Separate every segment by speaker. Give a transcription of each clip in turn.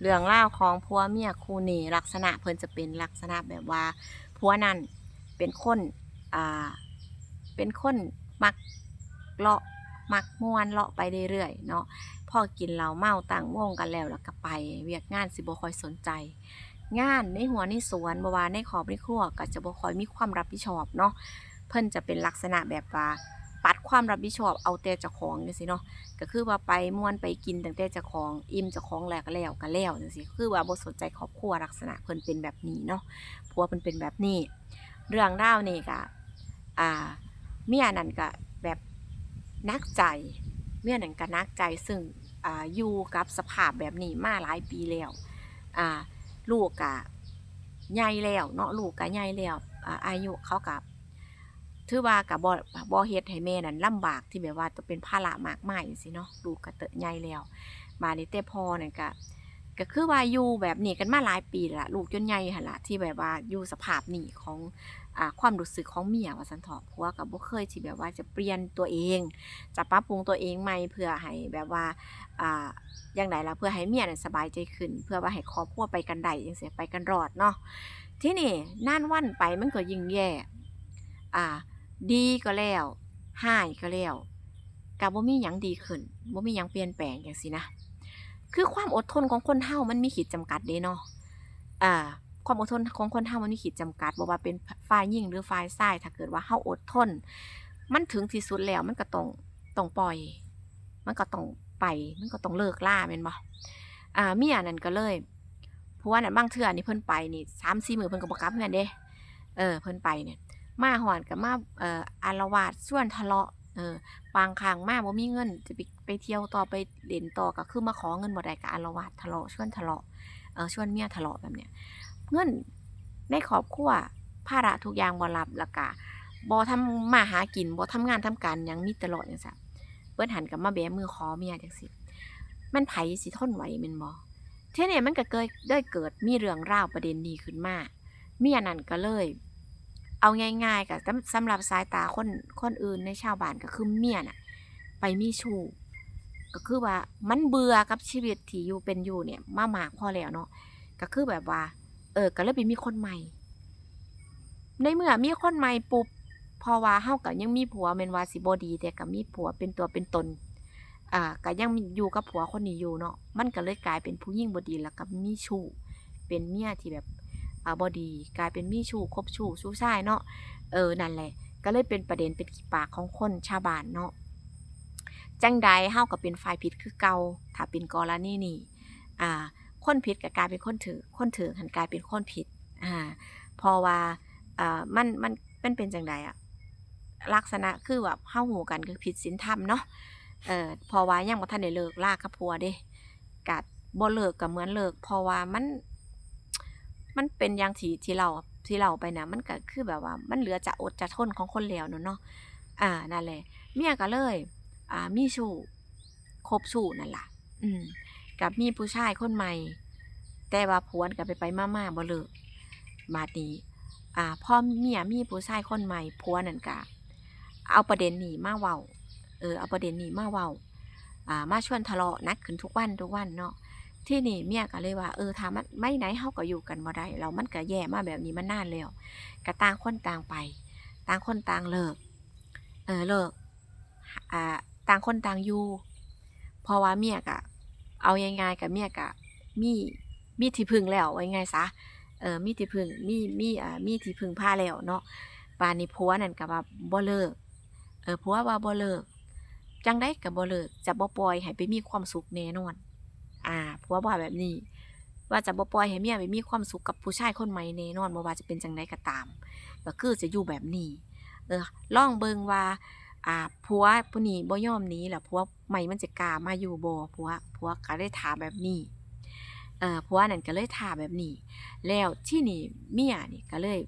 Speaker 1: เรื่องเล่าของผัวเมียคู่นี้ลักษณะเพิ่นจะเป็นลักษณะแบบว่าผัวนั่นเป็นคนอ่าเป็นคนมักเลาะมักม่วนเลาะไปเรื่อยๆเนาะพอกินเหล้าเมาต่างวงกันแล้วแล้วก็ไป เวียกงานสิบ่ค่อยสนใจ งานในหัวในสวนบ่ว่าในครอบในครัวก็จะบ่ค่อยมีความรับผิดชอบเนาะเพิ่นจะเป็นลักษณะแบบว่าปัดความรับผิดชอบเอาแต่เจ้าของจังซี่เนาะ ก็คือว่าไปม่วนไปกินตั้งแต่เจ้าของอิ่มเจ้าของแล้วก็แล้วก็แล้วจังซี่คือว่าบ่สนใจครอบครัวลักษณะเพิ่นเป็นแบบนี้เนาะผัวเพิ่นเป็นแบบนี้ เรื่องราวนี่ก็อ่าเมียนั่นก็แบบนักใจเมียนั่นก็นักใจซึ่งอ่าอยู่กับสภาพแบบนี้มาหลายปีแล้วอ่าลูกก็ใหญ่แล้วเนาะลูกก็ใหญ่แล้วอ่าอายุเขาก็ ถือว่ากับบ่บ่เฮ็ดให้แม่นั้นลำบากที่แบบว่าต้องเป็นภาระมากมายจังซี่เนาะลูกก็เติบใหญ่แล้วมานี่แต่พ่อนั่นก็ก็คือว่าอยู่แบบนี้กันมาหลายปีละลูกจนใหญ่หั่นล่ะที่แบบว่าอยู่สภาพนี้ของอ่าความรู้สึกของเมียว่าซั่นเถาะผัวก็บ่เคยที่แบบว่าจะเปลี่ยนตัวเอง จะปรับปรุงตัวเองใหม่เพื่อให้แบบว่าอ่าจั่งใดล่ะเพื่อให้เมียนั้นสบายใจขึ้น เพื่อว่าให้ครอบครัวไปกันได้จังซี้ไปกันรอดเนาะที่นี้นานวันไปมันก็ยิ่งแย่อ่า ดีก็แล้วร้ายก็แล้วก็บ่มีหยังดีขึ้นบ่มีหยังเปลี่ยนแปลงจังซี้นะ คือความอดทนของคนเฮามันมีขีดจำกัดเด้เนาะอ่าความอดทนของคนเฮามันมีขีดจำกัดบ่ว่าเป็นฝ่ายหญิงหรือฝ่ายชายถ้าเกิดว่าเฮาอดทน มันถึงที่สุดแล้วมันก็ต้องต้องปล่อย มันก็ต้องไปมันก็ต้องเลิกล่าแม่นบ่อ่าเมียนั่นก็เลยผัวนั่นบางเทื่อนี่เพิ่นไปนี่3-4มื้อเพิ่นก็บ่กลับเฮือนเด้เออเพิ่นไปเนี่ย มาฮอดก็มาเอ่ออาละวาดชวนทะเลาะเออบางครั้งมาบ่มีเงินจะไปไปเที่ยวต่อไปเล่นต่อก็คือมาขอเงินบ่ได้ก็อาละวาดทะเลาะชวนทะเลาะเอ่อชวนเมียทะเลาะแบบเนี้ยเงินในครอบครัวภาระทุกอย่างบ่รับล้วก็บ่ทำมาหากินบ่ทำงานทำการยังมีตลอดจังซี้เพิ่นหันกับมาแบมือขอเมียจังซี้มันไผสิทนไหวแม่นบ่ทีนี้มันก็เกิดได้เกิดมีเรื่องราวประเด็นนี้ขึ้นมาเมียนั่นก็เลย เอาง่ายๆก็สำสำหรับสายตาคนคนอื่นในชาวบ้านก็คือเมียน่ะ ไปมีชู้ก็คือว่ามันเบื่อกับชีวิตที่อยู่เป็นอยู่เนี่ย มามากพอแล้วเนาะก็คือแบบว่า เออก็เลยไปมีคนใหม่ ในเมื่อมีคนใหม่ปุ๊บพราะว่าเฮาก็ยังมีผัวแม่นว่าสิบดีแต่ก็มีผัวเป็นตัวเป็นตนอ่าก็ยังอยู่กับผัวคนนี้อยู่เนาะมันก็เลยกลายเป็นผู้หญิงบดีแล้วก็มีชู้เป็นเมียที่แบบ อ่าบ่ดี กลายเป็นมีชู้คบชู้ชู้ชายเนาะเออนั่นแหละ ก็เลยเป็นประเด็นเป็นขีปากของคนชาวบ้านเนาะจังใดเฮาก็เป็นฝ่ายผิดคือเกาถ้าเป็นกรณีนี้อ่าคนผิดก็กลายเป็นคนถือคนถือหันกลายเป็นคนผิดอ่าพราะว่าอ่ามันมันมันเป็นจังใดอะลักษณะคือแบบเฮาฮู้กันคือผิดศีลธรรมเนาะเออพราะว่ายังบ่ทันได้เลิกลากับผัวเด้ก็บ่เลิกก็เหมือนเลิกเพราะว่ามัน มันเป็นอย่างที่ที่เล่าที่เล่าไปนะมันก็คือแบบว่ามันเหลือจะอดจะทนของคนแล้วเนาะอ่านั่นแหละเมียก็เลย อ่ามีชู้คบชู้นั่นแหละอืมกับมีผู้ชายคนใหม่ แต่ว่าผัวก็ไปไปๆมาๆบ่เลิกบัดนี้ อ่าพ่อเมียมีผู้ชายคนใหม่ผัวนั่นก็เอาประเด็นนี้มาเว้าเออเอาประเด็นนี้มาเว้าอ่ามาชวนทะเลาะนักขึ้นทุกวันทุกวันเนาะ ที่นี่เมียก็เลยว่าเออถ้ามันไม่ไหนเฮาก็อยู่กันบ่ได้แล้วมันก็แย่มาแบบนี้มานนานแล้วก็ต่างคนต่างไป ต่างคนต่างเลิกเออเลิกอ่าต่างคนต่างอยู่เพราะว่าเมียก็เอาง่ายๆกับเมียก็มีมีที่พึ่งแล้วว่าง่ายซะเออมีที่พึ่งมีมีอ่ามีที่พึ่งพาแล้วเนาะปานนี้ผัวนั่นก็ว่าบ่เลิกเออผัวว่าบ่เลิกจังได๋ก็บ่เลิกจะบ่ปล่อยให้ไปมีความสุขแน่นอน อ่าผัวว่าแบบนี้ ว่าจะบ่ปล่อยให้เมียไปมีความสุขกับผู้ชายคนใหม่แน่นอนบ่ว่าจะเป็นจังไดก็ตาม ก็คือจะอยู่แบบนี้ เออลองเบิ่งว่าอ่าผัวผู้นี้บ่ยอมหนีแล้วผัวใหม่มันจะกล้ามาอยู่บ่ผัวผัวก็เลยถามแบบนี้เออผัวนั่นก็เลยถามแบบนี้ แล้วที่นี่เมียนี่ก็เลย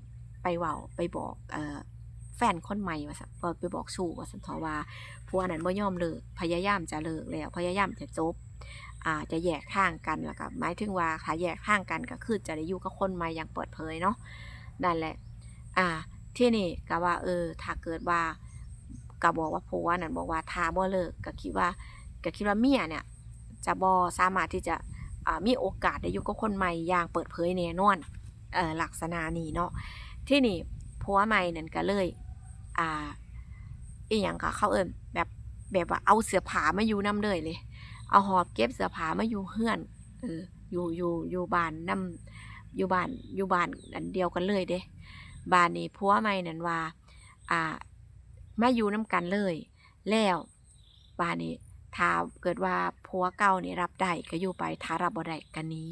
Speaker 1: ไปเว้าไปบอกเออแฟนคนใหม่ว่าซั่นเอ่อไปบอกชู้ว่าซั่นเถว่าผัวนั้นบ่ยอมเลิกพยายามจะเลิกแล้วพยายามจะจบ อาจะแยกทางกันแล้วก็หมายถึงว่าถ้าแยกทางกันก็คือจะได้อยู่กับคนใหม่อย่างเปิดเผยเนาะนั่นแหละ อ่า ที่นี่ก็ว่า เออ ถ้าเกิดว่าก็บอกว่าผัวนั่นบอกว่าถ้าบ่เลิกก็คิดว่าก็คิดว่าเมียเนี่ย จะบ่สามารถที่จะอ่ามีโอกาสได้อยู่กับคนใหม่อย่างเปิดเผยแน่นอนเออลักษณะนี้เนาะที่นี่ผัวใหม่นั่นก็เลย อ่าอีหยังก็เขาเอิ้นแบบแบบว่าเอาเสื้อผ้ามาอยู่นํเลยเลย เอาหอบเก็บเสื้อผ้ามาอยู่เฮือนเอออยู่อยู่อยู่บ้านนํอยู่บ้านอยู่บ้านอันเดียวกันเลยเด้บ้านนี้ผัวใหม่นั่นว่า อ่ามาอยู่นํกันเลย แล้วบ้านนี้ถ้าเกิดว่าผัวเก่านี่รับได้ก็อยู่ไปถ้ารับบ่ได้ก็หนี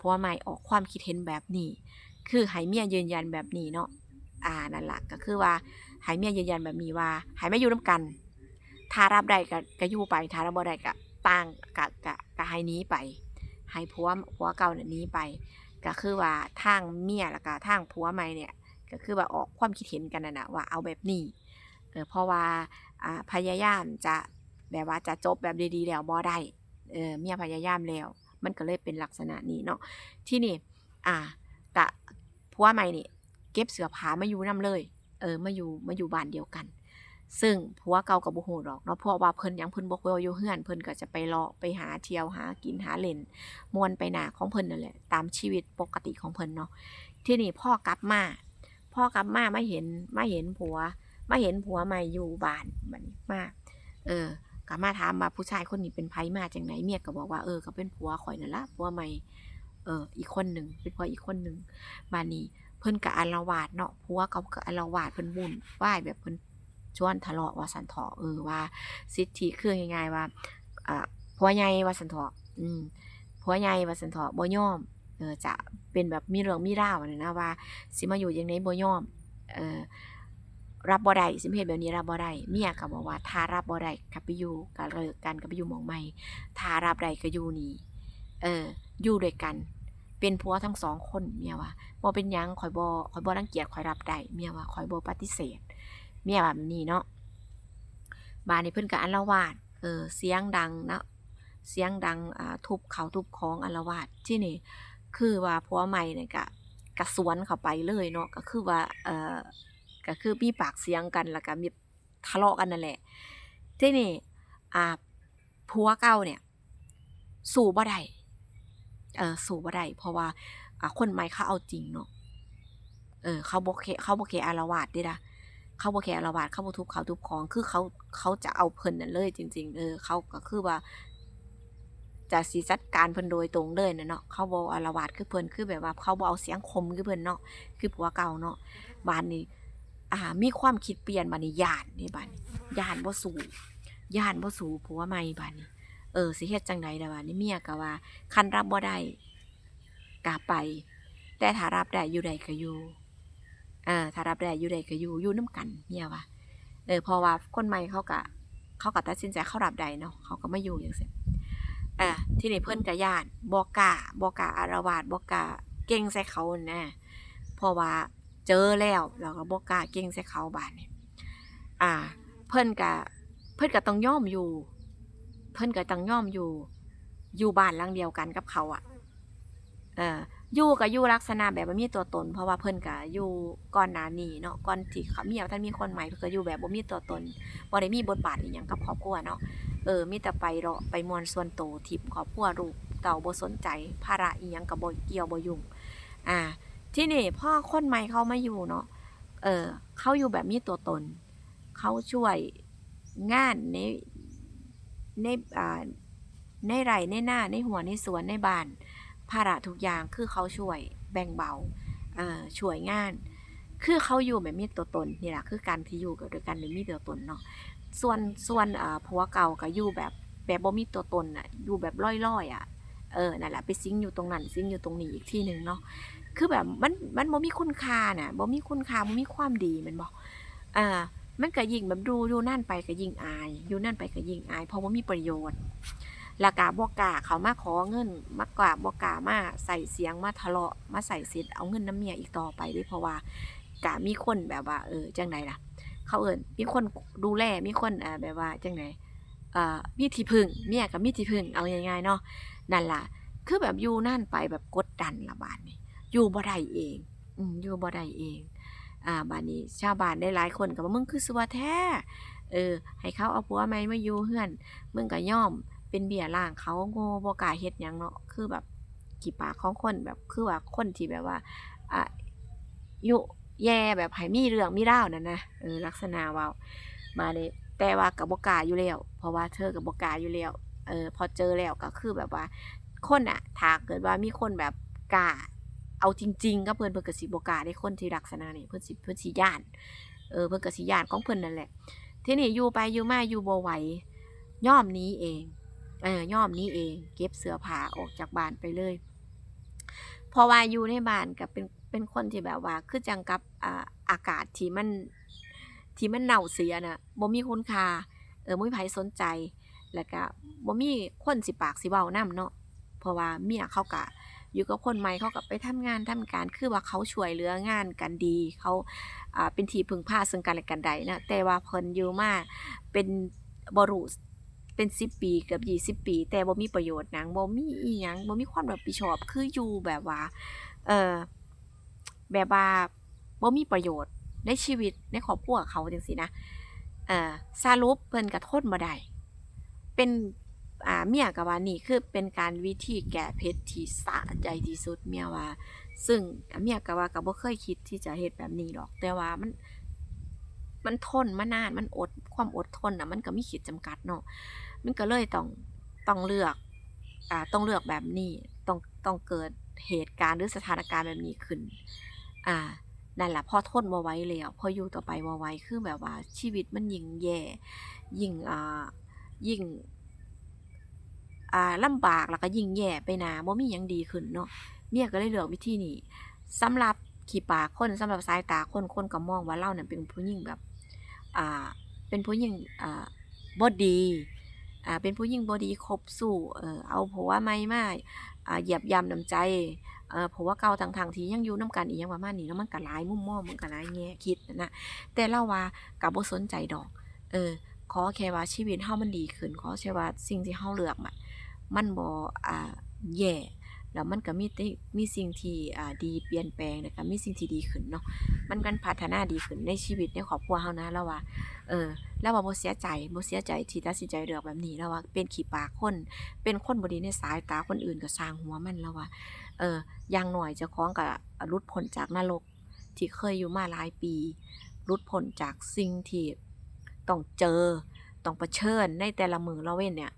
Speaker 1: ผัวใหม่ออกความคิดเห็นแบบนี้ คือให้เมียยืนยันแบบนี้เนาะอ่านั่นละก็คือว่าให้เมียยืนยันแบบนี้ว่าให้มาอยู่นํกันถ้ารับได้ก็ก็อยู่ไปถ้ารับบ่ได้ก็ ต่างก็ก็ก็ให้นีไป ให้ผัวผัวเก่าเนี่ยนี้ไป ก็คือว่าทางเมียแล้วก็ทางผัวใหม่เนี่ย ก็คือว่าออกความคิดเห็นกันนะนะว่าเอาแบบนี้เออเพราะว่าอ่าพยายามจะแบบว่าจะจบแบบดีๆแล้วบ่ได้เออเมียพยายามแล้ว มันก็เลยเป็นลักษณะนี้เนาะที่นี่อ่ากะผัวใหม่นี่เก็บเสื้อผ้ามาอยู่นํเลย เออมาอยู่มาอยู่บ้านเดียวกัน ซึ่งผัวเก่าก็บ่ฮู้ดอกเนาะเพราะว่าเพิ่นยังเพิ่นบ่ค่อยอยู่เฮือนเพิ่นก็จะไปเลาะไปหาเที่ยวหากินหาเล่นมวนไปหนาของเพิ่นนั่นแหละตามชีวิตปกติของเพิ่นเนาะที่นี่พ่อกลับมาพ่อกลับมาไมาเห็นไมาเห็นผัวไมาเห็นผัวใหม่อยู่บ้านบัดนี้มาเออก็มาถามว่าผู้ชายคนนี้เป็นไผมาจังไดเมียก็บอกว่าเออก็เป็นผัวข่อยนั่นละผัวใหม่เอออีกคนหนึ่งเป็นผัวอีกคนหนึ่งบัดนี้เพิ่นก็อาละวาดเนาะผัวเขาก็อาละวาดเพิ่นวุ่นวายแบบเพิ่น ชวนทะเลาะว่าสันเถาะเออว่า สิทธิคือง่ายๆว่าอ่าผัวใหญ่ว่าสันเถาะอืมผัวใหญ่ว่าสันเถาะบ่ยอมเออจะเป็นแบบมีเรื่องมีราวนั่นะว่า สิมาอยู่จังได๋บ่ยอมเออรับบ่ได้สิเฮ็ดแบบนี้รับบ่ได้เมียก็บอกว่าถ้ารับบ่ได้ก็ไปอยู่ก็เลิกกันก็ไปอยู่หม้องใหม่ถ้ารับได้ก็อยู่นี่เอออยู่ด้วยกัน เป็นผัวทั้งสองคนเมียว่าบ่เป็นยังข่อยบ่ข่อยบ่รังเกียจข่อยรับได้เมียว่าข่อยบ่ปฏิเสธ เมียแบบนี้เนาะบ้านนี้เพิ่นก็อาละวาดเออเสียงดังนะเสียงดังอ่าทุบเขาทุบของอาละวาดที่นี่ คือว่าผัวใหม่เนี่ยก็ก็สวนเข้าไปเลยเนาะก็คือว่าเอ่อก็คือมีปากเสียงกันแล้วก็มีทะเลาะกันนั่นแหละที่นี่อ่าผัวเก่าเนี่ย สู้บ่ได้เออสู้บ่ได้เพราะว่าอ่าคนใหม่เขาเอาจริงเนาะเออเขาบ่แค่เขาบ่แค่อาลวาดเดะล่ะ เขาบ่แค่อาละวาดเขาบ่ทุบข้าวทุบของ คือเขาเขาจะเอาเพิ่นนั่นเลย จริง ๆ เออ เขาก็คือว่าจะสิจัดการเพิ่นโดยตรงเลยนะเนาะเขาบ่อาลวาดคือเพิ่นคือแบบว่าเขาบ่เอาเสียงคมคือเพิ่นเนาะคือผัวเก่าเนาะบัดนี้อ่า มีความคิดเปลี่ยนบัดนี้ย้านเด้บัดนี้ย้านบ่สู้ย้านบ่สูผัวใหม่บัดนี้เออสิเฮ็ดจังใดล่ะบัดนี้เมียก็ว่าคันรับบ่ได้ก็ไป แต่ถ้ารับได้อยู่ได้ก็อยู่ เออถ้ารับได้อยู่ได้ก็อยู่อยู่นำกันเมียว่าเออพราะว่าคนใหม่เขาก็เขาก็ตัดสินใจเขารับได้เนาะเขาก็มาอยู่จังซี้อาทีนี้เพิ่อนก็ย้านบ่กล้าบ่กล้าอาละวาดบ่กล้าเก่งใส่เขานั่นนะเพราะว่าเจอแล้วแล้วก็บ่กล้าเก่งใส่เขาบัดนี้อ่า เพิ่อนก็เพิ่อนก็ต้องยอมอยู่ เพิ่อนก็ต้องยอมอยู่ อยู่บ้านหลังเดียวกันกับเขาอะเออ ยู่ก็อยู่ลักษณะแบบบ่มีตัวตน เพราะว่าเพิ่นก็อยู่ก่อนหน้านี้เนาะก่อนที่เขาเมียท่านมีคนใหม่เพิ่นก็อยู่แบบบ่มีตัวตนบ่ได้มีบทบาทอิหยังกับครอบครัวเนาะเออมีแต่ไปเลาะไปมวนส่วนโตทิพย์ครอบครัวลูกเต้าบ่สนใจภาระอิหยังก็บ่เกี่ยวบ่ยุ่งอ่า ที่นี้พอคนใหม่เขามาอยู่เนาะเออเขาอยู่แบบมีตัวตน เขาช่วยงานในในอ่าในไร่ในหน้าในหัวในสวนในบ้าน ภาระทุกอย่างคือเขาช่วยแบ่งเบาเอ่อช่วยงาน คือเขาอยู่แบบมีตัวตนนี่แหละคือการที่อยู่กันด้วยกันแบบมีตัวตนเนาะส่วนส่วนอ่าผัวเก่าก็อยู่แบบแบบบ่มีตัวตนน่ะอยู่แบบลอยๆอะเออนั่นแหละไปสิงอยู่ตรงนั้นสิงอยู่ตรงนี้อีกที่หนึ่งเนาะคือแบบมันมันบ่มีคุณค่าน่ะบ่มีคุณค่าบ่มีความดีม่นบ่อามันก็ยิ่งแบบดูอยู่นานไปก็ยิ่งอาย อยู่นานไปก็ยิ่งอาย เพราะบ่มีประโยชน์ แล้วก็บ่กล้าเขามาขอเงินมากล้าบ่กล้ามาใส่เสียงมาทะเลาะมาใส่เสียดเอาเงินน้ำเมียอีกต่อไปเดะเพราะว่าก็มีคนแบบว่า เออจั่งใดล่ะ เขาเอิ้นมีคนดูแลมีคนอ่าแบบว่าจั่งใดอ่ามีที่พึ่งเมียก็มีที่พึ่งเอาง่ายๆเนาะนั่นล่ะ คือแบบอยู่นานไปแบบกดดันละบัดนี้อยู่บ่ได้เองอืมอยู่บ่ได้เอง อ่าบัดนี้ ชาวบ้านหลายคนก็ว่ามึงคือซัวแท้เออ ให้เขาเอาผัวใหม่มาอยู่เรือนมึงก็ย่อม เป็นเบี้ยล่างเขาโง่บ่กล้าเฮ็ดหยังเนาะคือแบบขี้ปากของคนแบบคือว่าคนที่แบบว่าอ่ายุแย่แบบให้มีเรื่องมีราวนั่นนะเออลักษณะว้ามานี่แต่ว่าก็บ่กาอยู่แล้วเพราะว่าเธอก็บ่กาอยู่แล้วเออพอเจอแล้วก็คือแบบว่า คนน่ะถ้าเกิดว่ามีคนแบบกาเอาจริง ๆกับเพิ่นเพิ่นกสิบกาได้คนที่ลักษณะนี้เพิ่นสิเพิ่นสิย้านเออเพิ่นกสิย้านของเพิ่นนั่นแหละที่นี้อยู่ไปอยู่มาอยู่บ่ไหวยอมนี้เอง เออยอมนี้เอง เก็บเสื้อผ้าออกจากบ้านไปเลยพราะว่าอยู่ในบ้านก็เป็นเป็นคนที่แบบว่าคือจังกับอ่าอากาศที่มันที่มันเน่าเสียน่ะบ่มีคุณค่าเออบ่มีไผสนใจ แล้วก็บ่มีคนสิปากสิเว้านำเนาะเพราะว่าเมียเขาก็อยู่กับคนใหม่เขาก็ไปทำงานทำการคือว่าเขาช่วยเหลืองานกันดีเขาอ่าเป็นทีพึ่งพาซึ่งกันและกันได้นะแต่ว่าเพิ่นอยู่มาเป็นบรู เป็น10ปีเกือบ20ปี แต่บ่มีประโยชน์หยังบ่มีอิหยังบ่มีความรับผิดชอบคืออยู่แบบว่า เออแบบว่าบ่มีประโยชน์ในชีวิตในครอบครัวเขาจังซี้นะเออสรุปเพิ่นก็ทนบ่ได้เป็นอ่าเมียก็ว่านี่คือเป็นการวิธีแก้เผ็ดที่สะใจที่สุดเมียว่า ซึ่งเมียก็ว่าก็บ่เคยคิดที่จะเฮ็ดแบบนี้ดอก แต่ว่ามันมันทนมานาน มันอดความอดทนน่ะ มันก็มีขีดจำกัดเนาะ มันก็เลยต้องต้องเลือกอ่าต้องเลือกแบบนี้ต้องต้องเกิดเหตุการณ์หรือสถานการณ์แบบนี้ขึ้น อ่านั่นแหละพอทนบ่ไหวแล้วพออยู่ต่อไปบ่ไหวคือแบบว่าชีวิตมันยิ่งแย่ยิ่งอ่ายิ่งอ่าลำบากแล้วก็ยิ่งแย่ไปนาบ่มียังดีขึ้นเนาะเมียก็เลยเลือกวิธีนี้สำหรับขี้ปากคนสำหรับสายตาคนคนก็มองว่าเราเนี่ยเป็นผู้หญิงแบบ อ่า เป็นผู้หญิงอ่าบ่ดี อ่าเป็นผู้หญิงบอดีคบสู่เอ่อเอาผัวใหม่มาอ่าเหยียบย่ำน้ำใจเอ่อผัวเก่าทางๆที่ยังอยู่นำกันอีกยังประมาณนี้เนาะมันก็หลายมุมมองมันก็หลายแง่คิดนะแต่เล่าว่ากับ่สนใจดอก เออขอแค่ว่าชีวิตเฮามันดีขึ้นขอแค่ว่าสิ่งที่เฮาเลือกมันมันบ่อ่าแย่ แล้วมันก็มีมีสิ่งที่อ่าดีเปลี่ยนแปลงแล้วก็มีสิ่งที่ดีขึ้นเนาะมันกันพัฒนาดีขึ้นในชีวิตในครอบครัวเฮานะเราว่าเออเราว่าบ่เสียใจบ่เสียใจที่ตัดสินใจเลือกแบบนี้เราว่าเป็นขี้ปากคน เป็นคนบ่ดีในสายตาคนอื่นก็สร้างหัวมันเราว่าเอออย่างน้อยเจ้าของก็หลุดพ้นจากนรกที่เคยอยู่มาหลายปีหลุดพ้นจากสิ่งที่ต้องเจอต้องเผชิญในแต่ละมื้อละเว้นเนี่ย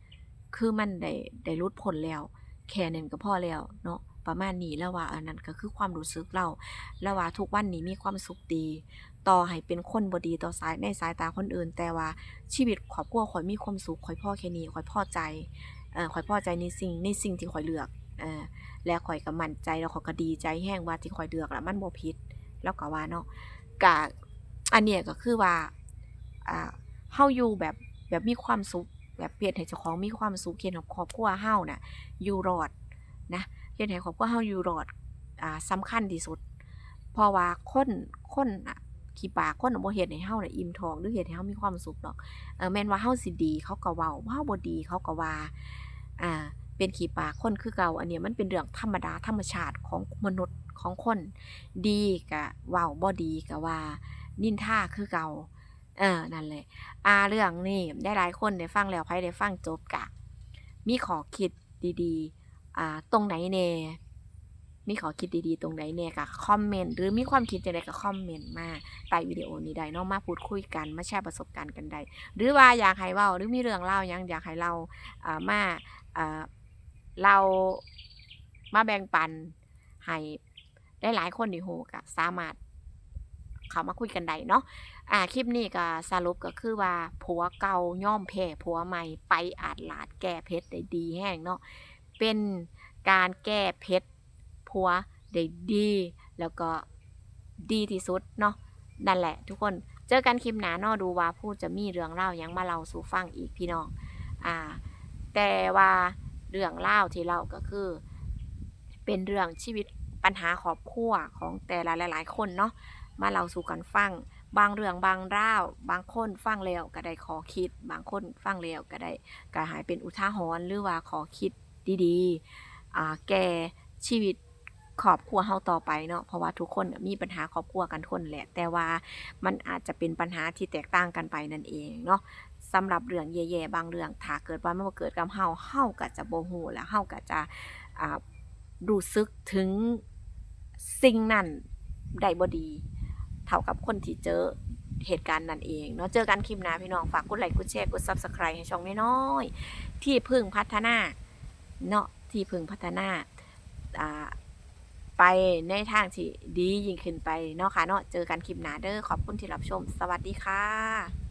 Speaker 1: คือมันได้ได้หลุดพ้นแล้ว แค่นั้นก็พอแล้วเนาะประมาณนี้แล้วว่าอันนั้นก็คือความรู้สึกเราแล้วว่าทุกวันนี้มีความสุขดี ต่อให้เป็นคนบดีต่อสายในสายตาคนอื่น แต่ว่าชีวิตครอบครัวข้อยมีความสุขข้อยพ่อแค่นี้ข้อยพอใจเออข้อยพอใจในสิ่งในสิ่งที่ข้อยเลือกเออและข้อยก็มั่นใจแล้วข้อยก็ดีใจแฮงว่าที่ข้อยเลือกแล้วมันบ่ผิดแล้วก็ว่าเนาะก็อันเนี้ยก็คือว่าอ่าเฮาอยู่แบบแบบมีความสุข แบบเฮ็ดให้เจ้าของมีความสุขเฮ็ดให้ครอบครัวเฮาน่ะอยู่รอดนะเฮ็ดให้ครอบครัวเฮาอยู่รอดอ่าสำคัญที่สุด เพราะว่าคนคนน่ะขี้ปากคนน่ะบ่เฮ็ดให้เฮาน่ะอิ่มท้องหรือเฮ็ดให้เฮามีความสุขดอกเออแม่นว่าเฮาสิดี เขาก็เว้าเฮาบ่ดีเขาก็ว่าอ่าเป็นขี้ปากคนคือเก่าอันเนี้ยมันเป็นเรื่องธรรมดาธรรมชาติของมนุษย์ของคน ดีก็เว้าบ่ดีก็ว่า นินทาคือเก่า เออนั่นแหละอ่าเรื่องนี้ได้หลายคนได้ฟังแล้วไผได้ฟังจบกะ มีขอคิดดีๆอ่าตรงไหนแน่มีขอคิดดีๆ ตรงไหนแน่ก็คอมเมนต์หรือมีความคิดจังไดก็คอมเมนต์มาใต้วิดีโอนี้ได้นาะมาพูดคุยกันมาแชร์ประสบการณ์กันได้หรือว่าอยากให้เว้าหรือมีเรื่องเล่ายังอยากให้เราอ่ามาอ่าเรามาแบ่งปันให้ได้หลายคนได้รู้ก็สามารถ เขามาคุยกันได้เนาะอ่าคลิปนี้ก็สรุปก็คือว่าผัวเก่าย่อมแพ้ผัวใหม่ไปอาจลาดแก้เผ็ดได้ดีแฮงเนาะเป็นการแก้เผ็ดผัวได้ดี แล้วก็ดีที่สุดเนาะนั่นแหละ ทุกคนเจอกันคลิปหนาเนาะดูว่าผู้จะมีเรื่องเล่ายังมาเล่าสู่ฟังอีกพี่น้องอ่าแต่ว่าเรื่องเล่าที่เล่าก็คือ เป็นเรื่องชีวิตปัญหาครอบครัวของแต่ละหลาย ๆ คนเนาะ มาเล่าสู่กันฟัง บางเรื่องบางราว บางคนฟังแล้วก็ได้ขอคิด บางคนฟังแล้วก็ได้ก็ให้เป็นอุทาหรณ์หรือว่าขอคิดดีๆแก่ชีวิตครอบครัวเฮาต่อไปเนาะเพราะว่าทุกคนมีปัญหาครอบครัวกันทุกคนแหละ แต่ว่ามันอาจจะเป็นปัญหาที่แตกต่างกันไปนั่นเองเนาะสำหรับเรื่องแย่ๆบางเรื่องถ้าเกิดว่ามันเกิดกับเฮาเฮาก็จะโบ่ฮู้แล้วเฮาก็จะรู้สึกถึงสิ่งนั้นได้บ่ดี เท่ากับคนที่เจอเหตุการณ์นั่นเองเนาะเจอกันคลิปหน้าพี่น้องฝากกดไลค์กดแชร์กดซับสไครต์ให้ช่องน้อยๆที่พึ่งพัฒนาเนาะที่พึ่งพัฒนาอ่าไปในทางที่ดียิ่งขึ้นไปเนาะค่ะเนาะเจอกันคลิปหน้าเด้อขอบคุณที่รับชม สวัสดีค่ะ